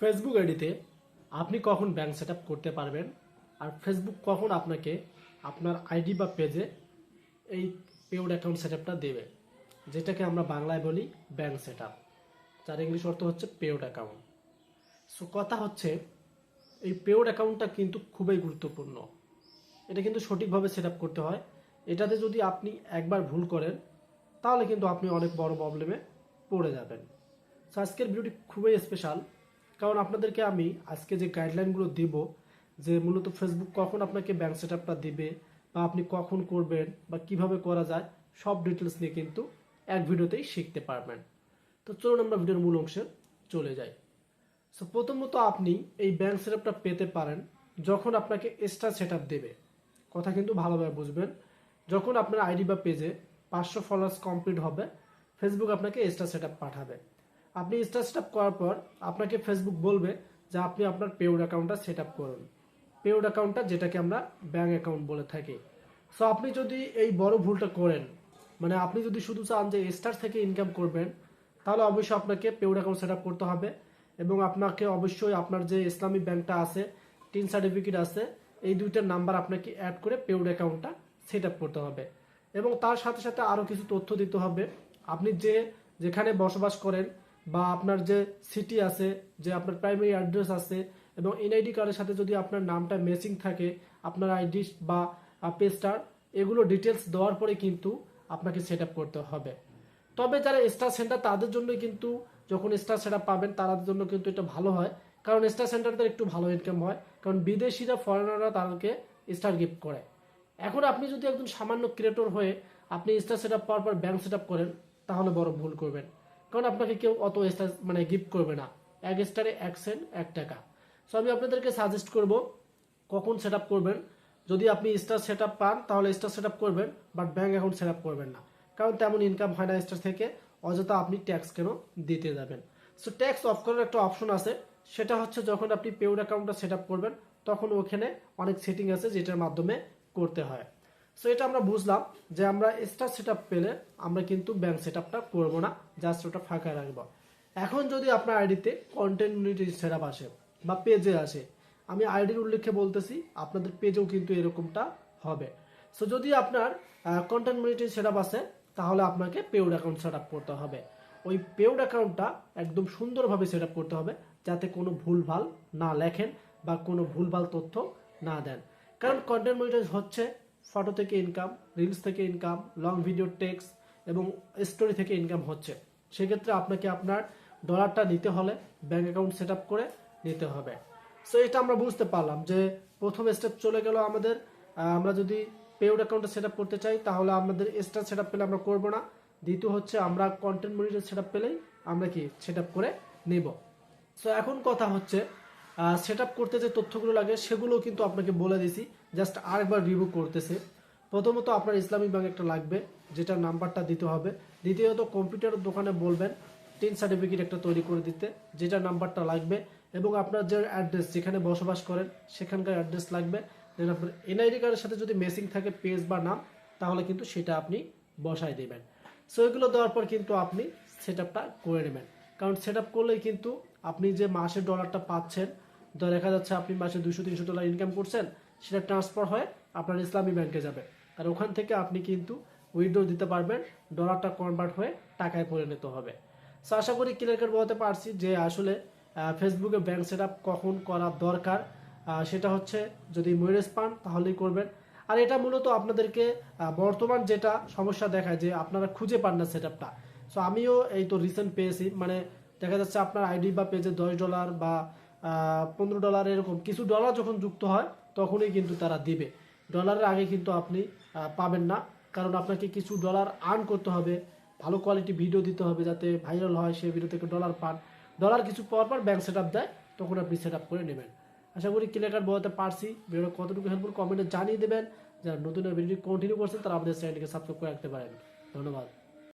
Facebook আইডিতে আপনি কখন ব্যাংক সেট করতে পারবেন আর ফেসবুক কখন আপনাকে আপনার আইডি বা পেজে এই পেউড অ্যাকাউন্ট সেট দেবে, যেটাকে আমরা বাংলায় বলি ব্যাংক সেট যার ইংলিশ অর্থ হচ্ছে পেউড অ্যাকাউন্ট সো কথা হচ্ছে এই পেউড অ্যাকাউন্টটা কিন্তু খুবই গুরুত্বপূর্ণ। এটা কিন্তু সঠিকভাবে সেট করতে হয়। এটাতে যদি আপনি একবার ভুল করেন, তাহলে কিন্তু আপনি অনেক বড় প্রবলেমে পড়ে যাবেন। সো আজকের ভিডিওটি খুবই স্পেশাল কারণ আপনাদেরকে আমি আজকে যে গাইডলাইনগুলো দিব, যে মূলত ফেসবুক কখন আপনাকে ব্যাংক সেট আপটা দিবে বা আপনি কখন করবেন বা কীভাবে করা যায়, সব ডিটেলস নিয়ে কিন্তু এক ভিডিওতেই শিখতে পারবেন। তো চলুন আমরা ভিডিওর মূল অংশে চলে যাই। সো প্রথমত আপনি এই ব্যাংক সেট আপটা পেতে পারেন যখন আপনাকে এক্সট্রা সেট আপ দেবে। কথা কিন্তু ভালোভাবে বুঝবেন। যখন আপনার আইডি বা পেজে পাঁচশো ফলোয়ার্স কমপ্লিট হবে ফেসবুক আপনাকে এক্সট্রা সেট পাঠাবে। আপনি এক্সট্রা সেট করার পর আপনাকে ফেসবুক বলবে যে আপনি আপনার পেউড অ্যাকাউন্টটা সেট আপ করুন। পেউড অ্যাকাউন্টটা যেটাকে আমরা ব্যাংক অ্যাকাউন্ট বলে থাকি। সো আপনি যদি এই বড় ভুলটা করেন মানে আপনি যদি শুধু চান যে স্টার থেকে ইনকাম করবেন, তাহলে অবশ্যই আপনাকে পেউড অ্যাকাউন্ট সেট আপ করতে হবে এবং আপনাকে অবশ্যই আপনার যে ইসলামী ব্যাংকটা আছে টিন সার্টিফিকেট আছে, এই দুইটার নাম্বার আপনাকে অ্যাড করে পেউড অ্যাকাউন্টটা সেট আপ করতে হবে। এবং তার সাথে সাথে আরও কিছু তথ্য দিতে হবে। আপনি যে যেখানে বসবাস করেন বা আপনার যে সিটি আছে, যে আপনার প্রাইমারি অ্যাড্রেস আছে এবং এনআইডি কার্ডের সাথে যদি আপনার নামটা ম্যাচিং থাকে, আপনার আইডি বা পেস্টার এগুলো ডিটেলস দেওয়ার পরে কিন্তু আপনাকে সেট করতে হবে। তবে যারা স্টার সেন্টার তাদের জন্য কিন্তু যখন স্টার সেট পাবেন, তাদের জন্য কিন্তু এটা ভালো হয়। কারণ স্টার সেন্টারদের একটু ভালো ইনকাম হয়। কারণ বিদেশিরা ফরেনাররা তাদেরকে স্টার গিফট করে। এখন আপনি যদি একজন সামান্য ক্রিয়েটর হয়ে আপনি স্টার সেট আপ পাওয়ার পর ব্যাংক সেট করেন, তাহলে বড় ভুল করবেন। কারণ আপনাকে কেউ অত স্টার মানে গিফট করবে না। এক স্টারে এক সেন্ট এক টাকা। সো আমি আপনাদেরকে সাজেস্ট করব কখন সেট করবেন। যদি আপনি স্টার সেট পান, তাহলে স্টার সেট করবেন বাট ব্যাঙ্ক অ্যাকাউন্ট সেট করবেন না। কারণ তেমন ইনকাম হয় না স্টার থেকে, অযথা আপনি ট্যাক্স কেন দিতে যাবেন। সো ট্যাক্স অফ করার একটা অপশন আছে। সেটা হচ্ছে যখন আপনি পেউড অ্যাকাউন্টটা সেট করবেন, তখন ওখানে অনেক সেটিং আছে যেটার মাধ্যমে করতে হয়। সো এটা আমরা বুঝলাম যে আমরা স্টার সেট পেলে আমরা কিন্তু ব্যাংক সেট আপটা করব না জাস্ট ওটা ফাঁকা রাখব। এখন যদি আপনার আইডিতে কন্টেন্ট সেট আসে বা পেজে আসে, আমি আইডির উল্লেখে বলতেছি, আপনাদের পেজেও কিন্তু এরকমটা হবে। সো যদি আপনার কন্টেন্ট ইউনিটি সেট আছে তাহলে আপনাকে পেউড অ্যাকাউন্ট সেট করতে হবে। ওই পেউড অ্যাকাউন্টটা একদম সুন্দরভাবে সেট করতে হবে, যাতে কোনো ভুলভাল না লেখেন বা কোনো ভুলভাল তথ্য না দেন। কারণ কন্টেন্ট মনিটাইজ হচ্ছে ফটো থেকে ইনকাম রিলস থেকে ইনকাম লং ভিডিও টেক্স এবং স্টোরি থেকে ইনকাম হচ্ছে। সেক্ষেত্রে আপনাকে আপনার ডলারটা নিতে হলে ব্যাংক অ্যাকাউন্ট সেট করে নিতে হবে। সো এটা আমরা বুঝতে পারলাম যে প্রথম স্টেপ চলে গেল আমাদের। আমরা যদি পেউড অ্যাকাউন্টে সেট করতে চাই, তাহলে আমাদের এক্সট্রা সেট পেলে আমরা করব না। দ্বিতীয় হচ্ছে আমরা কন্টেন্ট মনিটর সেট পেলেই আমরা কি সেট করে নেব। সো এখন কথা হচ্ছে সেট করতে যে তথ্যগুলো লাগে সেগুলো কিন্তু আপনাকে বলে দিছি। জাস্ট আরেকবার রিভিউ করতেছে। প্রথমত আপনার ইসলামিক ব্যাংক একটা লাগবে, যেটার নাম্বারটা দিতে হবে। দ্বিতীয়ত কম্পিউটার দোকানে বলবেন টেন সার্টিফিকেট একটা তৈরি করে দিতে যেটা নাম্বারটা লাগবে। এবং আপনার যে অ্যাড্রেস যেখানে বসবাস করেন, সেখানকার অ্যাড্রেস লাগবে। দেন আপনার এনআইডি কার্ডের সাথে যদি মেসিং থাকে পেজ বা নাম, তাহলে কিন্তু সেটা আপনি বসায় দেবেন। সো এগুলো দেওয়ার পর কিন্তু আপনি সেট করে নেবেন। কারণ সেট করলেই কিন্তু আপনি যে মাসের ডলারটা পাচ্ছেন দেখা যাচ্ছে আপনি মাসে দুশো তিনশো ডলার ইনকাম করছেন, সেটা ট্রান্সফার হয়ে আপনার ইসলামী ব্যাংকে যাবে। আর ওখান থেকে আপনি কিন্তু উইড্রো দিতে পারবেন ডলারটা কনভার্ট হয়ে টাকায় পরিণত হবে। সো আশা করি ক্লিয়ার বলতে পারছি যে আসলে ফেসবুকে ব্যাংক সেট কখন করা দরকার সেটা হচ্ছে যদি ময়ূরেস পান তাহলেই করবেন। আর এটা মূলত আপনাদেরকে বর্তমান যেটা সমস্যা দেখায় যে আপনারা খুঁজে পান না সেট আপটা সো আমিও এই তো রিসেন্ট পেয়েছি মানে দেখা যাচ্ছে আপনার আইডি বা পেজে দশ ডলার বা পনেরো ডলার এরকম। কিছু ডলার যখন যুক্ত হয়, তখনই কিন্তু তারা দিবে। ডলারের আগে কিন্তু আপনি পাবেন না। কারণ আপনাকে কিছু ডলার আর্ন করতে হবে, ভালো কোয়ালিটি ভিডিও দিতে হবে যাতে ভাইরাল হয়, সেই ভিডিও থেকে ডলার পান। ডলার কিছু পাওয়ার পর ব্যাংক সেট দেয় তখন আপনি সেট করে নেবেন। আশা করি ক্লিয়ার কাট বলতে পারছি। ভিডিওটা কতটুকু হেল্পফুল কমেন্টে জানিয়ে দেবেন। যারা নতুন ভিডিও কন্টিনিউ করছেন, তারা আমাদের চ্যানেলটিকে সাবস্ক্রাইব করে রাখতে পারেন। ধন্যবাদ।